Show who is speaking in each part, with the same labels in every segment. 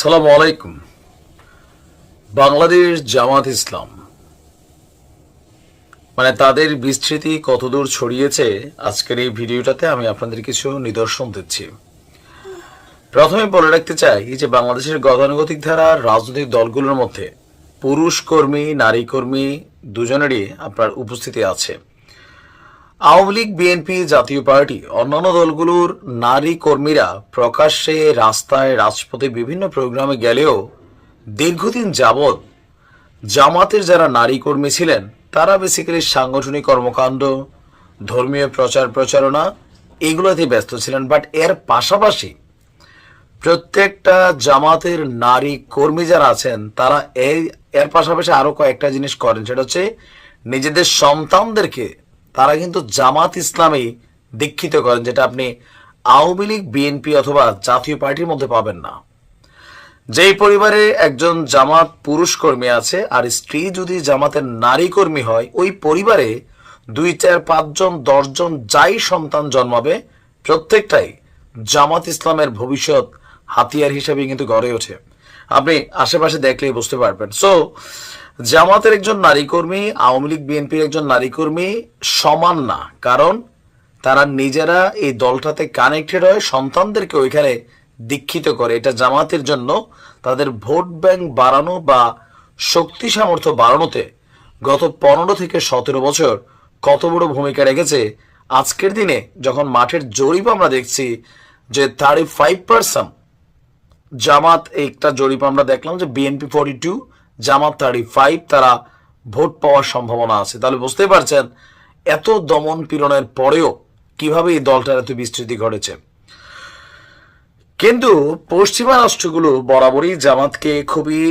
Speaker 1: সালাম আলাইকুম। বাংলাদেশ জামাত ইসলাম। মানে তাদের বিস্তৃতি কতদূর ছড়িয়েছে আজকের এই ভিডিওটাতে আমি আপনাদের কিছু নিদর্শন দিচ্ছি। প্রথমে বলে রাখতে চাই যে বাংলাদেশের গতানুগতিক ধারা, রাজনৈতিক দলগুলোর মধ্যে পুরুষ কর্মী, নারী কর্মী দুজনেরই আপনার উপস্থিতি আছে। আওয়ামী লীগ, বিএনপি জাতীয় পার্টি, অন্যান্য দলগুলোর নারী কর্মীরা প্রকাশ্যে রাস্তায় রাজপথে বিভিন্ন প্রোগ্রামে গেলেও দীর্ঘদিন যাবৎ জামাতের যারা নারী কর্মী ছিলেন, তারা বেসিক্যালি সাংগঠনিক কর্মকাণ্ড, ধর্মীয় প্রচার প্রচারণা এগুলোতে ব্যস্ত ছিলেন। বাট এর পাশাপাশি প্রত্যেকটা জামাতের নারী কর্মী যারা আছেন, তারা এই, এর পাশাপাশি আরও কয়েকটা জিনিস করেন। সেটা হচ্ছে নিজেদের সন্তানদেরকে তারা কিন্তু জামাত ইসলামে দীক্ষিত করেন, যেটা আপনি আওয়ামী লীগ, বিএনপি অথবা জাতীয় পার্টির মধ্যে পাবেন না। যেই পরিবারে একজন জামাত পুরুষ কর্মী আছে আর স্ত্রী যদি জামাতের নারী কর্মী হয়, ওই পরিবারে দুই, চার পাঁচজন দশজন যাই সন্তান জন্মাবে, প্রত্যেকটাই জামাত ইসলামের ভবিষ্যৎ হাতিয়ার হিসেবে কিন্তু গড়ে ওঠে। আপনি আশেপাশে দেখলেই বুঝতে পারবেন। সো জামাতের একজন নারী কর্মী আওয়ামী লীগ, বিএনপির একজন নারী কর্মী সমান না। কারণ তারা নিজেরা এই দলটাতে কানেক্টেড হয়, সন্তানদেরকে ওইখানে দীক্ষিত করে। এটা জামাতের জন্য তাদের ভোট ব্যাংক বাড়ানো বা শক্তি সামর্থ্য বাড়ানোতে গত পনেরো থেকে সতেরো বছর কত বড় ভূমিকা রেখেছে, আজকের দিনে যখন মাঠের জরিপ আমরা দেখছি যে থার্টি ফাইভ পার্সেন্ট জামাত একটা জরিপ আমরা দেখলাম যে BNP forty two Jamaat thirty five তারা ভোট পাওয়ার সম্ভাবনা আছে। তাহলে বুঝতে পারছেন, এত দমন পীড়নের পরেও কীভাবে এই দলটার এত বিস্তৃতি ঘটেছে। কিন্তু পশ্চিমা রাষ্ট্রগুলো বরাবরই জামাতকে খুবই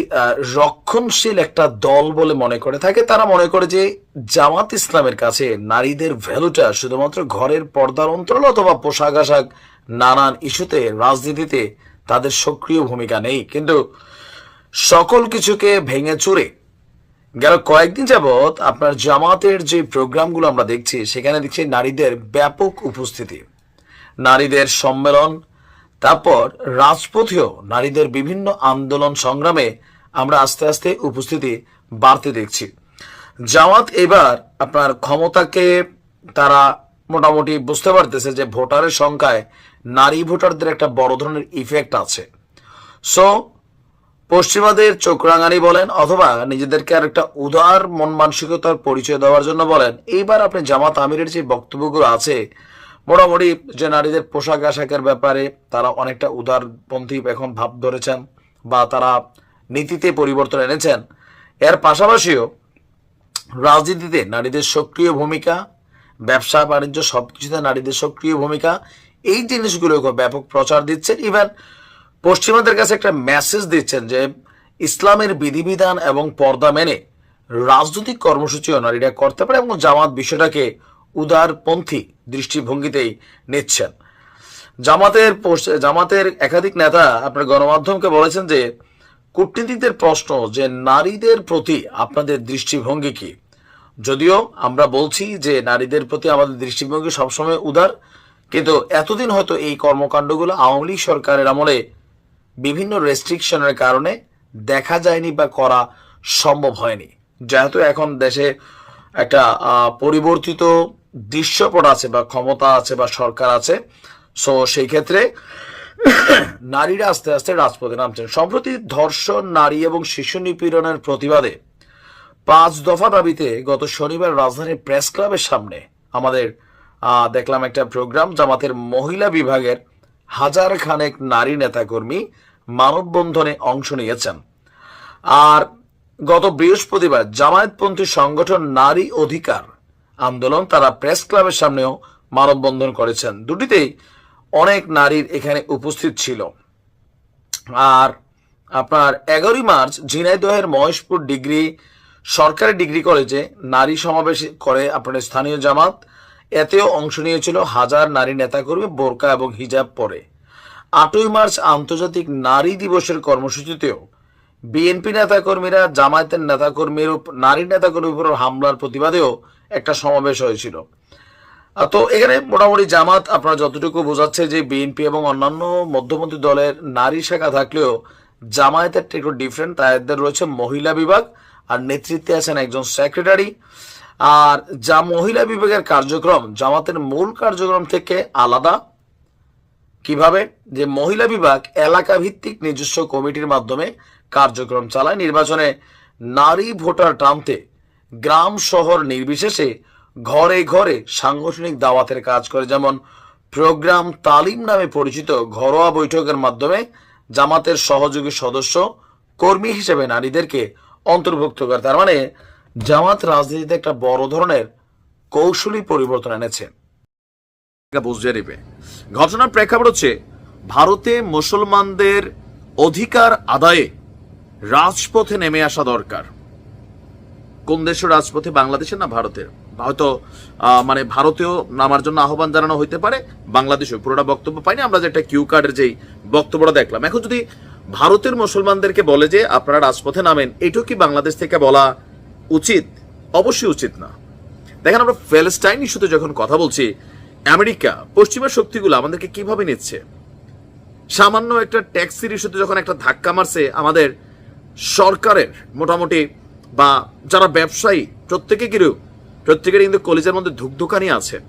Speaker 1: রক্ষণশীল একটা দল বলে মনে করে থাকে। তারা মনে করে যে জামাত ইসলামের কাছে নারীদের ভ্যালুটা শুধুমাত্র ঘরের পর্দার অন্তরাল অথবা পোশাক আশাক নানান ইস্যুতে, রাজনীতিতে তাদের সক্রিয় ভূমিকা নেই। কিন্তু সকল কিছুকে ভেঙে চুরে। গেল কয়েকদিন যাবৎ আপনার জামাতের যে প্রোগ্রামগুলো আমরা দেখছি, সেখানে দেখছি নারীদের ব্যাপক উপস্থিতি। নারীদের সম্মেলন, তারপর রাজপথেও নারীদের বিভিন্ন আন্দোলন সংগ্রামে আমরা আস্তে আস্তে উপস্থিতি বাড়তে দেখছি। জামাত এবার আপনার ক্ষমতাকে তারা মোটামুটি বুঝতে পারতেছে যে ভোটারের সংখ্যায় নারী ভোটারদের একটা বড় ধরনের ইফেক্ট আছে। সো পশ্চিমাদের চোখ বলেন অথবা নিজেদেরকে আর একটা উদার মন মানসিকতার পরিচয় দেওয়ার জন্য বলেন। এইবার আপনি জামাত আমিরের যে বক্তব্যগুলো আছে, মোটামুটি যে নারীদের পোশাক আশাকের ব্যাপারে তারা অনেকটা উদারপন্থী এখন ভাব ধরেছেন বা তারা নীতিতে পরিবর্তন এনেছেন। এর পাশাপাশিও রাজনীতিতে নারীদের সক্রিয় ভূমিকা, ব্যবসা, বাণিজ্য সবকিছুতে নারীদের সক্রিয় ভূমিকা, এই জিনিসগুলোকে ব্যাপক প্রচার দিচ্ছেন। ইভেন পশ্চিমাদের কাছে একটা মেসেজ দিচ্ছেন যে, ইসলামের বিধিবিধান এবং পর্দা মেনে রাজনৈতিক কর্মসূচিও নারীরা করতে পারে এবং জামাত বিষয়টাকে উদারপন্থী দৃষ্টিভঙ্গিতেই নিচ্ছেন। জামাতের জামাতের একাধিক নেতা আপনার গণমাধ্যমকে বলেছেন যে, কূটনীতিকদের প্রশ্ন যে, নারীদের প্রতি আপনাদের দৃষ্টিভঙ্গি কি? যদিও আমরা বলছি যে, নারীদের প্রতি আমাদের দৃষ্টিভঙ্গি সবসময় উদার, কিন্তু এতদিন হয়তো এই কর্মকাণ্ডগুলো আওয়ামী লীগ সরকারের আমলে বিভিন্ন রেস্ট্রিকশনের কারণে দেখা যায়নি বা করা সম্ভব হয়নি। যেহেতু এখন দেশে একটা পরিবর্তিত দৃশ্যপট আছে বা ক্ষমতা আছে বা সরকার আছে, সো সেই ক্ষেত্রে নারীরা আস্তে আস্তে রাজপথে নামছেন। সম্প্রতি ধর্ষণ, নারী এবং শিশু নিপীড়নের প্রতিবাদে পাঁচ দফা দাবিতে গত শনিবার রাজধানীর প্রেস ক্লাবের সামনে আমাদের দেখলাম একটা প্রোগ্রাম, জামাতের মহিলা বিভাগের হাজার খানেক নারী নেতাকর্মী মানববন্ধনে অংশ নিয়েছেন। আর গত বৃহস্পতিবার জামায়াতপন্থী সংগঠন নারী অধিকার আন্দোলন তারা প্রেস ক্লাবের সামনেও মানববন্ধন করেছেন। দুটিতেই অনেক নারীর এখানে উপস্থিত ছিল। আর আপনার এগারোই মার্চ ঝিনাইদহের মহেশপুর ডিগ্রি সরকারি ডিগ্রি কলেজে নারী সমাবেশ করে আপনার স্থানীয় জামাত এতেও অংশ নিয়েছিল হাজার নারী নেতাকর্মী বোরকা এবং হিজাব পরে। আটই মার্চ আন্তর্জাতিক নারী দিবসের কর্মসূচিতেও বিএনপি নেতাকর্মীরা জামায়াতের নেতাকর্মীর নারী নেতাকর্মীর উপর হামলার প্রতিবাদেও একটা সমাবেশ হয়েছিল। তো এখানে মোটামুটি জামাত আপনারা যতটুকু বোঝাচ্ছে যে বিএনপি এবং অন্যান্য মধ্যপন্থী দলের নারী শাখা থাকলেও জামায়াতের একটু ডিফারেন্ট তাদের রয়েছে মহিলা বিভাগ আর নেতৃত্বে আছেন একজন সেক্রেটারি আর যা মহিলা বিভাগের কার্যক্রম, জামাতের মূল কার্যক্রম থেকে আলাদা। কীভাবে? যে মহিলা বিভাগ এলাকা ভিত্তিক নিজস্ব কমিটির মাধ্যমে কার্যক্রম চালায়। নির্বাচনে নারী ভোটার টানতে গ্রাম শহর নির্বিশেষে ঘরে ঘরে সাংগঠনিক দাওয়াতের কাজ করে। যেমন প্রোগ্রাম তালিম নামে পরিচিত ঘরোয়া বৈঠকের মাধ্যমে জামাতের সহযোগী সদস্য, কর্মী হিসেবে নারীদেরকে অন্তর্ভুক্ত করে। তার মানে জামাত রাজনীতিতে একটা বড় ধরনের কৌশলী পরিবর্তন এনেছে।
Speaker 2: বুঝিয়ে দিবে। ঘটনার প্রেক্ষাপট হচ্ছে, ভারতে মুসলমানদের অধিকার আদায়ে রাজপথে নেমে আসা দরকার। কোন দেশের রাজপথে, বাংলাদেশের না ভারতের? হয়তো মানে ভারতেও নামার জন্য আহ্বান জানানো হইতে পারে বাংলাদেশে পুরোটা বক্তব্য পাইনি, আমরা যে একটা কিউ কার্ডের যেই বক্তব্যটা দেখলাম। এখন যদি ভারতের মুসলমানদেরকে বলে যে, আপনারা রাজপথে নামেন, এটাও কি বাংলাদেশ থেকে বলা উচিত? অবশ্যই উচিত না। দেখেন আমরা প্যালেস্টাইন ইস্যুতে যখন কথা বলছি, আমেরিকা পশ্চিমা শক্তিগুলো আমাদেরকে কীভাবে নিচ্ছে? সামান্য একটা ট্যাক্সির ইস্যুতে যখন একটা ধাক্কা মারছে আমাদের সরকারের মোটামুটি বা যারা ব্যবসায়ী, প্রত্যেকে কিরু প্রত্যেকের কিন্তু কলেজের মধ্যে ধুকধুকানি আছে।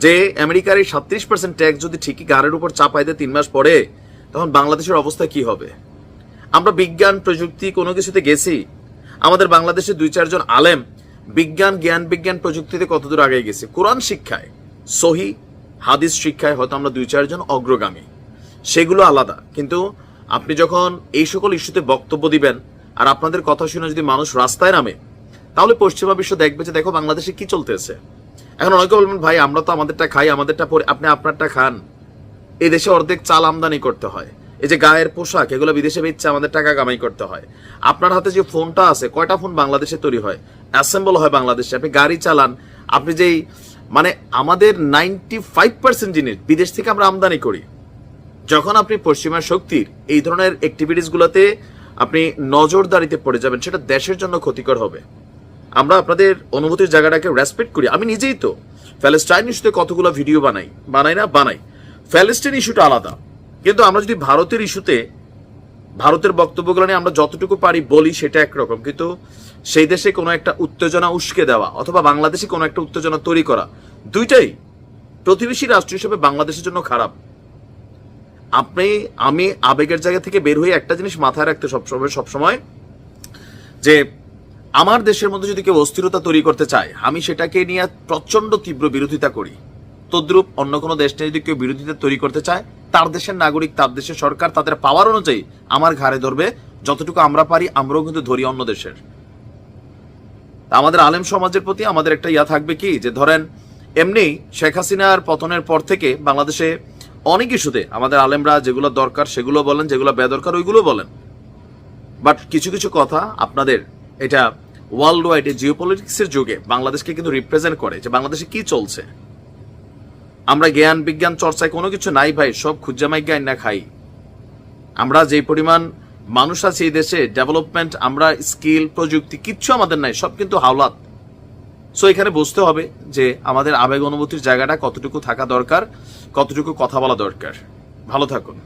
Speaker 2: যে আমেরিকার এই সাত্রিশ পার্সেন্ট ট্যাক্স যদি ঠিকই গাড়ির উপর চাপাই দেয় তিন মাস পরে, তখন বাংলাদেশের অবস্থা কি হবে? আমরা বিজ্ঞান, প্রযুক্তি কোনো কিছুতে গেছি আমাদের বাংলাদেশে দুই চারজন আলেম বিজ্ঞান, জ্ঞান, বিজ্ঞান প্রযুক্তিতে কতদূর আগে গেছে? কোরআন শিক্ষায়, সহি হাদিস শিক্ষায় হয়তো আমরা দুই চারজন অগ্রগামী। সেগুলো আলাদা। কিন্তু আপনি যখন এই সকল ইস্যুতে বক্তব্য দিবেন আর আপনাদের কথা শুনে যদি মানুষ রাস্তায় নামে, তাহলে পশ্চিমা বিশ্ব দেখবে যে দেখো বাংলাদেশে কি চলতেছে। এখন অনেকে বলবেন, ভাই, আমরা তো আমাদেরটা খাই, আমাদেরটা পরে আপনি আপনারটা খান। এই দেশে অর্ধেক চাল আমদানি করতে হয়। এই যে গায়ের পোশাক, এগুলো বিদেশে বেচছে আমাদের টাকা কামাই করতে হয়। আপনার হাতে যে ফোনটা আছে, কয়টা ফোন বাংলাদেশে তৈরি হয়? অ্যাসেম্বল হয় বাংলাদেশে, আপনি গাড়ি চালান, আপনি যেই মানে আমাদের নাইনটি ফাইভ পার্সেন্ট জিনিস বিদেশ থেকে আমরা আমদানি করি। যখন আপনি পশ্চিমা শক্তির এই ধরনের অ্যাক্টিভিটিস গুলোতে আপনি নজরদারিতে পড়ে যাবেন, সেটা দেশের জন্য ক্ষতিকর হবে। আমরা আপনাদের অনুভূতির জায়গাটাকে রেসপেক্ট করি। আমি নিজেই তো প্যালেস্টাইন ইস্যুতে কতগুলো ভিডিও বানাই? বানাই না? বানাই। প্যালেস্টাইন ইস্যুটা আলাদা। কিন্তু আমরা যদি ভারতের ইস্যুতে, ভারতের বক্তব্যগুলো নিয়ে আমরা যতটুকু পারি বলি সেটা একরকম। কিন্তু সেই দেশে কোনো একটা উত্তেজনা উস্কে দেওয়া অথবা বাংলাদেশে কোনো একটা উত্তেজনা তৈরি করা, দুইটাই প্রতিবেশী রাষ্ট্র হিসেবে বাংলাদেশের জন্য খারাপ। আপনি, আমি আবেগের জায়গা থেকে বের হয়ে একটা জিনিস মাথায় রাখতে সবসময় সবসময় যে আমার দেশের মধ্যে যদি কেউ অস্থিরতা তৈরি করতে চায়, আমি সেটাকে নিয়ে প্রচণ্ড তীব্র বিরোধিতা করি। তদ্রূপ অন্য কোনো দেশ নিয়ে যদি কেউ বিরোধিতা তৈরি করতে চায় তার দেশের নাগরিক, তার দেশের সরকার, তাদের পাওয়ার অনুযায়ী আমার ঘাড়ে ধরবে, যতটুকু আমরা পারি, আমরাও কিন্তু ধরি অন্য দেশের। আমাদের আলেম সমাজের প্রতি আমাদের একটা ইয়া থাকবে কি? যে ধরেন, এমনি শেখ হাসিনার পতনের পর থেকে বাংলাদেশে অনেক ইস্যুতে আমাদের আলেমরা যেগুলো দরকার সেগুলো বলেন, যেগুলো বেদরকার ওইগুলো বলেন। বাট কিছু কিছু কথা আপনাদের এটা ওয়ার্ল্ড ওয়াইড জিও পলিটিক্সের যুগে বাংলাদেশকে কিন্তু রিপ্রেজেন্ট করে যে বাংলাদেশে কি চলছে। আমরা জ্ঞান, বিজ্ঞান চর্চায় কোনো কিছু নাই ভাই, সব খুজ্জামাই জ্ঞান না খাই। আমরা যে পরিমাণ মানুষ আছে এই দেশে ডেভেলপমেন্ট আমরা স্কিল প্রযুক্তি, কিচ্ছু আমাদের নাই, সব কিন্তু হাওলাত। সো এখানে বুঝতে হবে যে আমাদের আবেগ অনুভূতির জায়গাটা কতটুকু থাকা দরকার, কতটুকু কথা বলা দরকার। ভালো থাকুন।